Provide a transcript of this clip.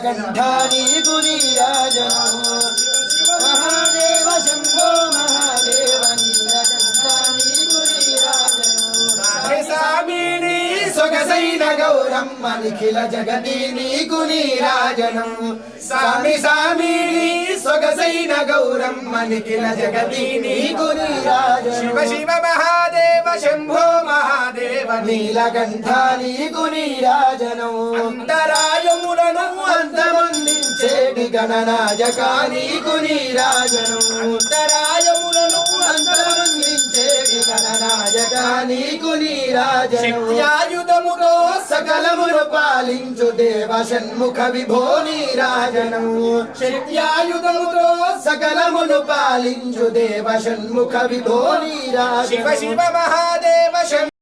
నీకు నీరాజనము మహాదేవ శంభో మహాదేవ నీలకంఠ నీకు నీరాజనము సామిని సొగసైన గౌరమ్మ నిఖిల జగతి నీకు నీరాజనం సామి సామిని సొగసైన గౌరమ్మ నిఖిల జగతి నీకు నీరాజనం శివ శివ మహాదేవ శంభో మహాదేవ నీలకంఠ నీకు నీరాజనం అంతరాయములను అంతమొందించేటి గణనాయక నీకు నీరాజనం అంతరాయములను అంతమొందించేటి గణనాయక నీకు నీరాజనం శక్త్యాయుధముతో సకలమును పాలించు దేవ షణ్ముఖ విభో నీరాజనం శక్త్యాయుధముతో సకలమును పాలించు దేవ షణ్ముఖ విభో నీరాజనం శివ శివ మహాదేవ